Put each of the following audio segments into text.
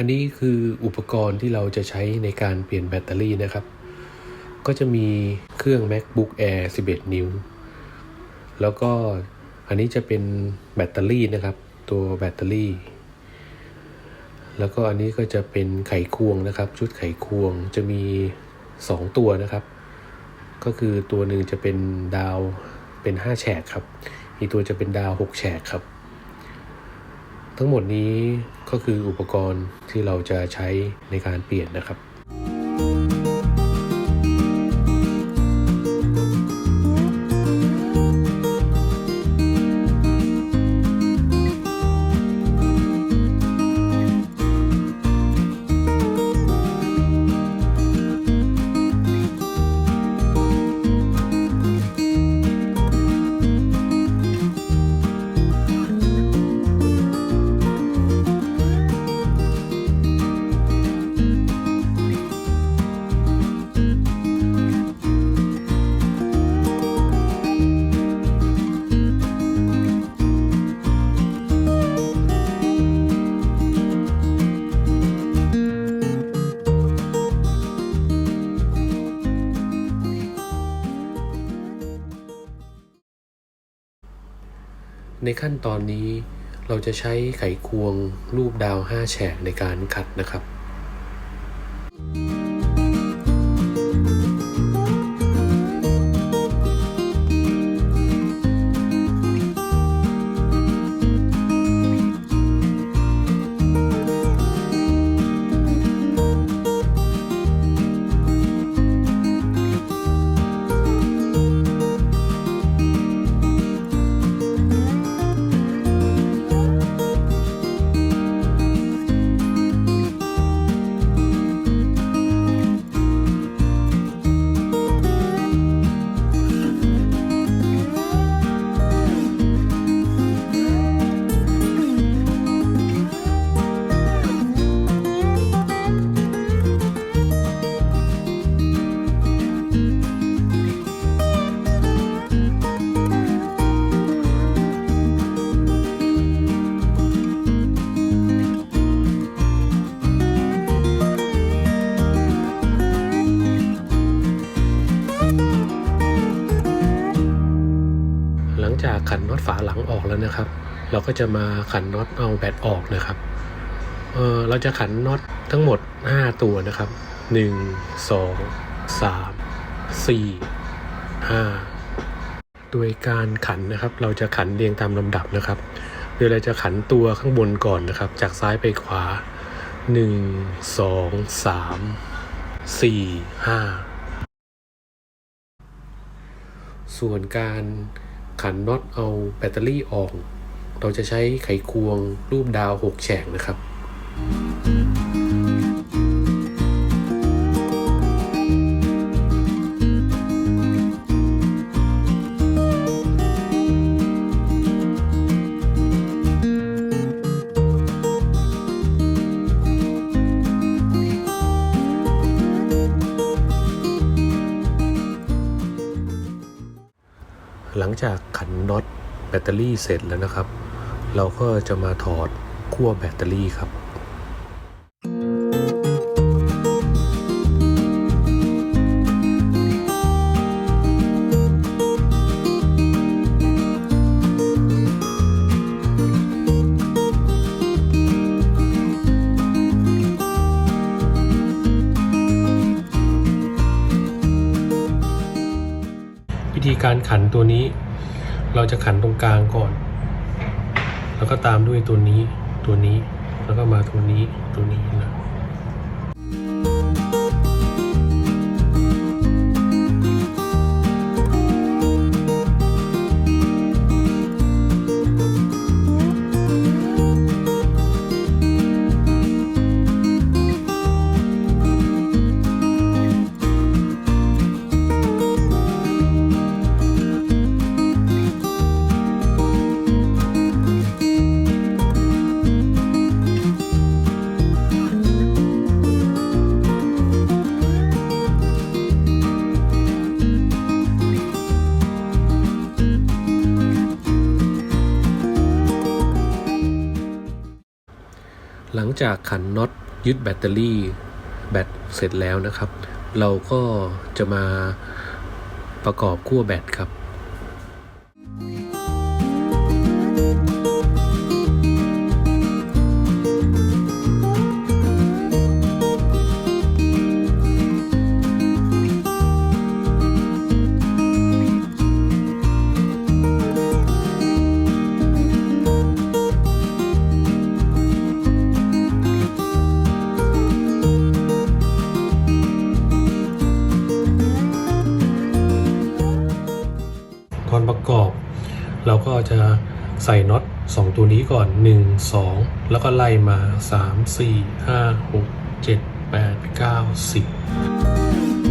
อันนี้คืออุปกรณ์ที่เราจะใช้ในการเปลี่ยนแบตเตอรี่นะครับ ก็จะมีเครื่อง macbook air 11 นิ้ว แล้วก็อันนี้จะเป็นแบตเตอรี่นะครับ ตัวแบตเตอรี่ แล้วก็อันนี้ก็จะเป็นไขควงนะครับ ชุดไขควงจะมี 2 ตัวนะครับ ก็คือตัวหนึ่งจะเป็นดาวเป็น 5 แฉกครับ อีกตัวจะเป็นดาว 6 แฉกครับ ทั้งหมดนี้ ก็คืออุปกรณ์ที่เราจะใช้ในการเปลี่ยนนะครับ ในขั้นตอนนี้เราจะใช้ไขควงรูปดาว 5 แฉกในการขัดนะครับ ขันน็อตฝาหลังออกแล้วนะครับ เราก็จะมาขันน็อตเอาแบตออกนะครับเออเราจะขันน็อตทั้งหมด 5 ตัวนะครับ 1 2 3 4 5 โดยการขันนะครับ เราจะขันเรียงตามลำดับนะครับโดยเราจะขันตัวข้างบนก่อนนะครับ จากซ้ายไปขวา 1 2 3 4 5 ส่วนการ ขันน็อตเอาแบตเตอรี่ออก เราจะใช้ไขควงรูปดาว 6 แฉกนะครับ จากขันน็อตแบตเตอรี่เสร็จแล้วนะครับ เราก็จะมาถอดขั้วแบตเตอรี่ครับวิธีการขันตัวนี้ เราจะขันตรงกลางก่อน แล้วก็ตามด้วยตัวนี้ตัวนี้ แล้วก็มาตัวนี้ตัวนี้นะ หลังจากขันน็อตยึดแบตเตอรี่แบตเสร็จแล้วนะครับ เราก็จะมาประกอบขั้วแบตครับ ก็จะใส่น็อต2 ตัวนี้ก่อน 1 2 แล้วก็ไล่มา 3 4 5 6 7 8 9 10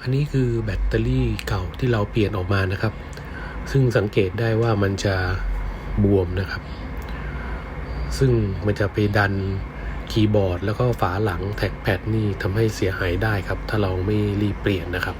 อันนี้คือแบตเตอรี่เก่าที่เราเปลี่ยนออกมานะครับ ซึ่งสังเกตได้ว่ามันจะบวมนะครับ ซึ่งมันจะไปดันคีย์บอร์ด แล้วก็ฝาหลังแท็กแพดนี่ทำให้เสียหายได้ครับ ถ้าเราไม่รีบเปลี่ยนนะครับ